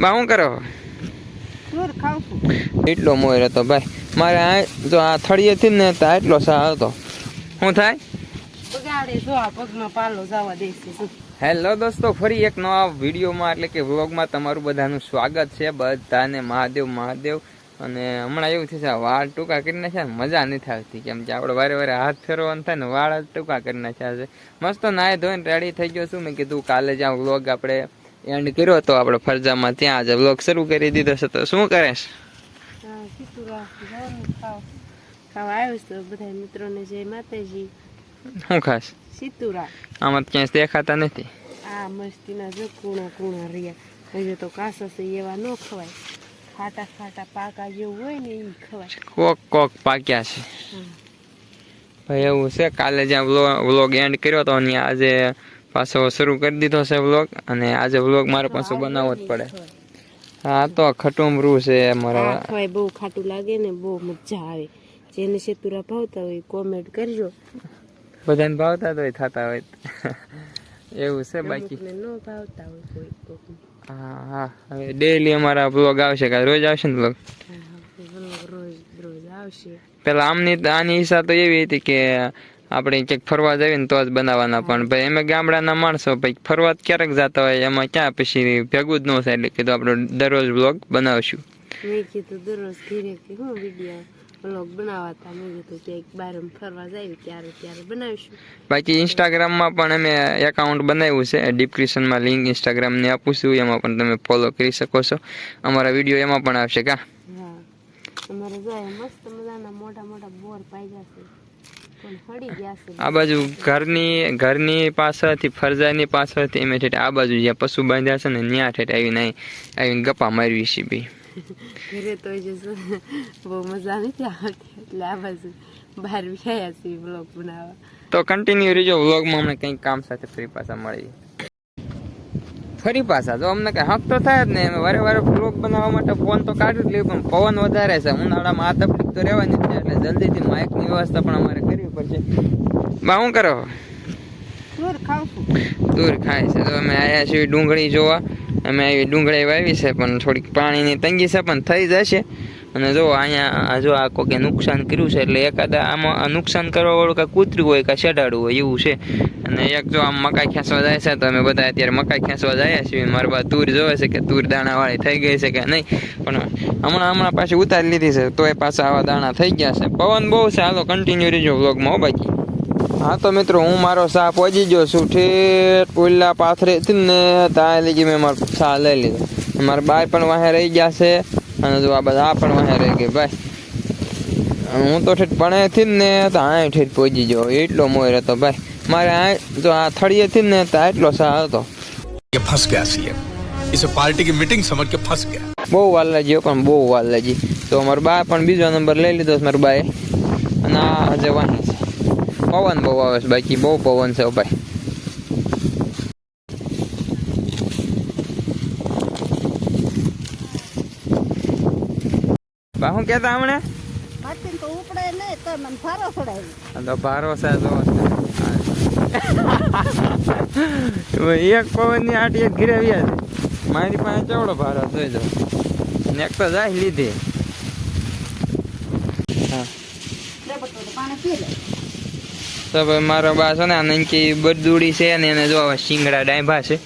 બા શું કરો? એટલો મોર હતો ભાઈ. મારે આ જો આ થળીએથી ને તો એટલો સા હતો. શું થાય? હેલો દોસ્તો ફરી એક નવા વિડીયોમાં એટલે કે વ્લોગમાં તમારું બધાનું સ્વાગત છે બધાને. મહાદેવ મહાદેવ. અને હમણાં એવું થશે વાળ ટૂંકા કરી નાખ્યા મજા નથી આવતી. કેમ કે આપણે વારે વારે હાથ ફેરવાનું થાય ને વાળ ટૂંકા કરી નાખ્યા છે. મસ્ત નાય ધોઈને રેડી થઈ ગયો છું. મેં કીધું કાલે જ્યાં વ્લોગ આપણે એન્ડ કર્યો હતો આપણે ફરજામાં ત્યાં આજે વ્લોગ શરૂ કરી દીધો છે. તો શું કરેશ જય માતાજી. શું ખાસ? સીતુરા. આમાં ક્યાંય દેખાતા નથી. આ મસ્તીના જો કૂણા કૂણા રહ્યા. હજુ તો કાસા છે એવા ન ખવાય. ખાટા ખાટા પાકા જેવું હોય ને એ ખવાય. કોક કોક પાક્યા છે. ભાઈ એવું છે કાલે જ્યાં વ્લોગ એન્ડ કર્યો હતો ત્યાં આજે પાછો શરૂ કરી દીધો છે વ્લોગ અને આજે વ્લોગ મારે પાછો બનાવવો જ પડે. હા તો ખટુમરું છે મારા બહુ ખાટું લાગે ને બહુ મજા આવે. જેને સેતુરા ભાવતા હોય કોમેન્ટ કરજો. બધાને ભાવતા હોય થતા હોય. એવું છે બાકી. ન ભાવતા હોય કોઈ હા હા. હવે ડેઈલી અમારા વ્લોગ આવશે કાલે. રોજ આવશે ને વ્લોગ રોજ રોજ આવશે. પેલા આમની આની ઈચ્છા તો એવી હતી કે આપણે ક્યાંક ફરવા જઈએ ને તો જ બનાવવાના. પણ ભાઈ અમે ગામડાના માણસો ભાઈ ફરવા ક્યારેક જતા હોય એમાં ક્યાં પછી ભેગું જ ન થાય. એટલે કીધું આપણે દરરોજ વ્લોગ બનાવશું. મેં કીધું દરરોજ ઘીરે હું વીડિયો વ્લોગ બનાવતા મેં કીધું કે બાર ફરવા જાય ત્યારે ત્યારે બનાવીશું. બાકી ઇન્સ્ટાગ્રામમાં પણ અમે એકાઉન્ટ બનાવ્યું છે. ડિસ્ક્રિપ્શનમાં લિંક ઇન્સ્ટાગ્રામને આપું છું. એમાં પણ તમે ફોલો કરી શકો છો. અમારા વીડિયો એમાં પણ આવશે કા? હા. અમારે જાય મસ્ત મજાના મોટા મોટા બોર પાઈ જશે. આ બાજુ ઘરની ઘરની પાછળથી ફરજાની પાછળથી એમ ઠેઠ આ બાજુ જ્યાં પશુ બાંધ્યા છે ને ત્યાં ઠેઠ આવીને આવીને ગપ્પા મારવી છે બી. ઘરે તો બહુ મજા નથી આવતી. એટલે આ બાજુ બહાર વ્યાયા છે વ્લોગ બનાવવા. તો કન્ટિન્યુ રહેજો વ્લોગમાં અમને કંઈક કામ સાથે ફરી પાછા મળી ફરી પાછા જો અમને કઈ હક તો થાય જ ને વારે વારે વ્લોગ બનાવવા માટે ફોન તો કાઢી જ લઈએ પણ પવન વધારે છે. ઉનાળામાં આ તકલીફ તો રહેવાની જ છે એટલે જલ્દીથી માઇકની વ્યવસ્થા પણ અમારે કરવી પડશે. બા શું કરો? દૂર દૂર ખાય છે. તો અમે આવ્યા છીએ ડુંગળી જોવા. અમે આવી ડુંગળી વાવી છે પણ થોડીક પાણીની તંગી છે પણ થઈ જશે. અને જો અહીંયા જો આ કોકે નુકસાન કર્યું છે, એટલે એકાદા આમાં નુકસાન કરવા વાળું કાંઈ કૂતરું હોય, કાંઈ શેડાડું હોય, એવું છે. અને એક જો આમ મકાઈ ખેંચવા જાય છે, તો અમે બધા અત્યારે મકાઈ ખેંચવા જાય છીએ. મારા બા તુર જોવે છે કે તુર દાણાવાળી થઈ ગઈ છે કે નહીં. પણ હમણાં હમણાં પાછી ઉતારી લીધી છે, તોય પાછા આવા દાણા થઈ ગયા છે. પવન બહુ છે, હાલો કન્ટિન્યુ રહેજો વ્લોગમાં બાકી હા તો મિત્રો, હું મારો સા પહોંચી ગયો છું, ઠેઠ પુલ્લા પાથરે હતી ને ત્યાં લગી મેં મારો સા લઈ લીધો. મારા બાય પણ વાહે રહી ગયા છે. અને જો આ બધા પણ વાહે રહી ગઈ ભાઈ હું તો ઠેઠ પણેથી જ ને તો આ ઠેઠ પહોંચી ગયો એટલો મોર હતો ભાઈ. મારે આ તો આ થળીએથી ને તો એટલો સારો હતો. ફસ ગયા છીએ. ઇસે પાર્ટી કી મીટિંગ સમજ કે ફસ ગયા. બહુ વાલ લાગી પણ બહુ વાલ લાગી. તો અમારા બા પણ બીજો નંબર લઈ લીધો છે મારા બાએ. અને આ જવાની છે. પવન બહુ આવે છે બાકી બહુ પવન છે ભાઈ. શું કહેતા હમણે? માટી તો ઉપડે નહીં તો મને ફારો છોડાવી તો ભારો છે જો. એક પવનની આટી એક ઘીરે આવ્યા છે મારી પાસે ચવડો ભારો જોઈ જો. ને એક તો જાય લીધી. હા. તો ભાઈ મારો બા છે ને નંકી બરદુડી છે ને એને જો શિંગડા ડાંભા છે.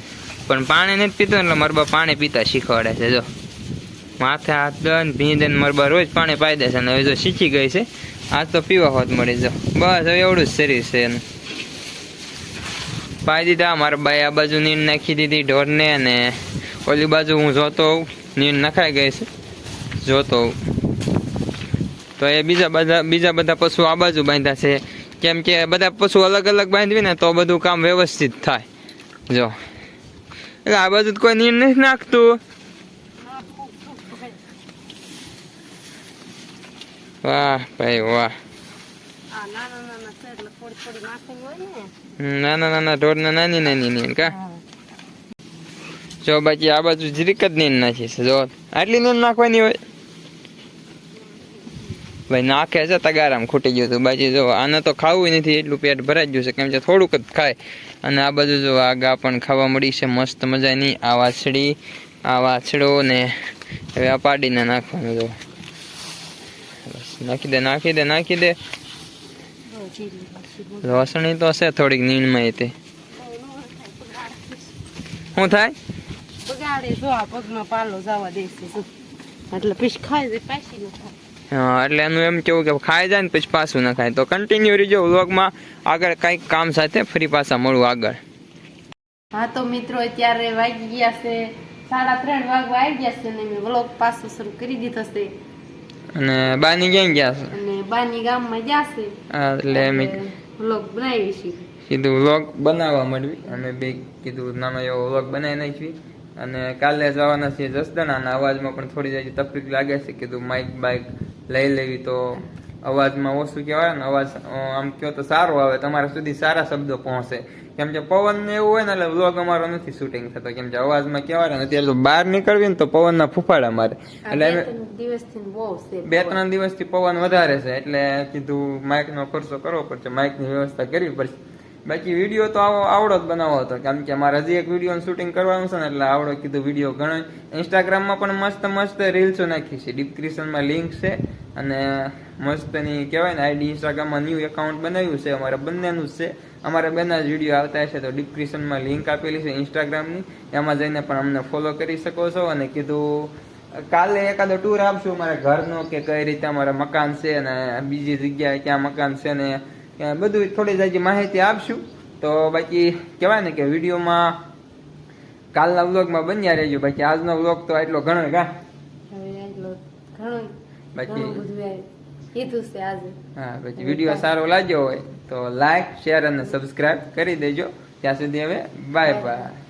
પણ પાણી નથી પીતો એટલે મારા બા પાણી પીતા શીખવાડે છે જો. માથે હાથ દન ભીંદન દન મરબા રોજ પાણી પાઈ દે છે અને હવે જો શીખી ગઈ છે, આજ તો પીવા હોત મળી જાવ બસ હવે એવડું જ શરીર છે એનું. પાઈ દીધા, મારા બાઈ આ બાજુ નીંદ નાખી દીધી ઢોરને અને ઓલી બાજુ હું જોતો હોઉં નીંદ નખાઈ ગઈ છે. જોતો હોઉં. તો એ બીજા બધા બીજા બધા પશુ આ બાજુ બાંધ્યા છે. કેમ કે બધા પશુ અલગ અલગ બાંધવી ને તો બધું કામ વ્યવસ્થિત થાય. જો. એટલે આ બાજુ કોઈ નીંદ નથી નાખતું. વાહ ભાઈ વાહ. આ નાના નાના નાના નાના ઢોરના નાની નાની નીર કા? જો બાકી આ બાજુ જરીક જ નીર નાખી છે જો. આટલી નીન નાખવાની હોય? ભાઈ નાખે છે તગારામ ખૂટી ગયું હતું. બાકી જો આને તો ખાવું નથી એટલું પેટ ભરાઈ ગયું છે કેમ કે થોડુંક જ ખાય. અને આ બાજુ જો આગા પણ ખાવા મળી છે મસ્ત મજાની આ વાછડી આ વાછડો ને હવે આ પાડીને નાખવાનું જો. નાખી દે નાખી દે નાખી દે. લસણી તો છે થોડીક નીણમાં તે. શું થાય? બગાડે જો આ પગમાં પાલો જવા દેશે એટલે પછી ખાઈ જાય પાછી ન ખાય. હા એટલે એનું એમ કેવું કે ખાઈ જાય ને પછી પાછું ના ખાય. તો કન્ટિન્યુ રહીજો વ્લોગમાં. આગળ કંઈક કામ સાથે ફરી પાછા મળું આગળ. હા તો મિત્રો અત્યારે વાગી ગયા છે. સાડા ત્રણ વાગવા આવી ગયા છે ને મેં વ્લોગ પાછો શરૂ કરી દીધો છે. અને બાની ક્યાં ગયા છે? અને બાની ગામમાં જશે એટલે મેં વ્લોગ બનાવી છે. કીધું વ્લોગ બનાવવા મળવી. અમે બે કીધું નાનો એવો વ્લોગ બનાવી નાખવી. અને કાલે જવાના છીએ જસદણ. અને અવાજમાં પણ થોડી જાય તકલીફ લાગે છે. કીધું માઇક બાઇક લઈ લેવી તો અવાજમાં ઓછું કહેવાય ને અવાજ આમ કહો તો સારો આવે તમારા સુધી સારા શબ્દો પહોંચે. કેમ કે પવન ને એવું હોય ને એટલે વ્લોગ અમારો નથી શૂટિંગ થતો. કેમ કે અવાજમાં કહેવાય ને અત્યારે તો બહાર નીકળવી ને તો પવનના ફૂફાડા મારે. એટલે બે ત્રણ દિવસથી બહુ બે ત્રણ દિવસથી પવન વધારે છે એટલે કીધું માઇકનો ખર્ચો કરવો પડશે માઇકની વ્યવસ્થા કરવી પડશે. બાકી વીડિયો તો આવો આવડો જ બનાવો હતો. કેમ કે મારે હજી એક વીડિયો શૂટિંગ કરવાનું છે ને એટલે આવડો કીધું વીડિયો ઘણો ઇન્સ્ટાગ્રામમાં પણ મસ્ત મસ્ત રીલ્સો નાખી છે. ડિસ્ક્રિપ્શનમાં લિંક છે અને મસ્તની કહેવાય ને આઈડી ઇન્સ્ટાગ્રામમાં ન્યૂ એકાઉન્ટ બનાવ્યું છે. અમારા બંનેનું જ છે. અમારે બંને જ વીડિયો આવતા હશે તો ડિસ્ક્રિપ્શનમાં લિંક આપેલી છે ઇન્સ્ટાગ્રામની એમાં જઈને પણ અમને ફોલો કરી શકો છો. અને કીધું કાલે એકાદો ટૂર આપશું અમારા ઘરનો કે કઈ રીતે અમારા મકાન છે અને બીજી જગ્યાએ ક્યાં મકાન છે ને બધું થોડી જાજી માહિતી આપશું. તો બાકી કહેવાય ને કે વિડીયોમાં કાલના વ્લોગમાં બન્યા રહેજો. બાકી આજનો વ્લોગ તો આટલો ઘણો કા બાકી હા પછી વીડિયો સારો લાગ્યો હોય તો લાઈક શેર અને સબસ્ક્રાઇબ કરી દેજો. ત્યાં સુધી હવે બાય. બાય.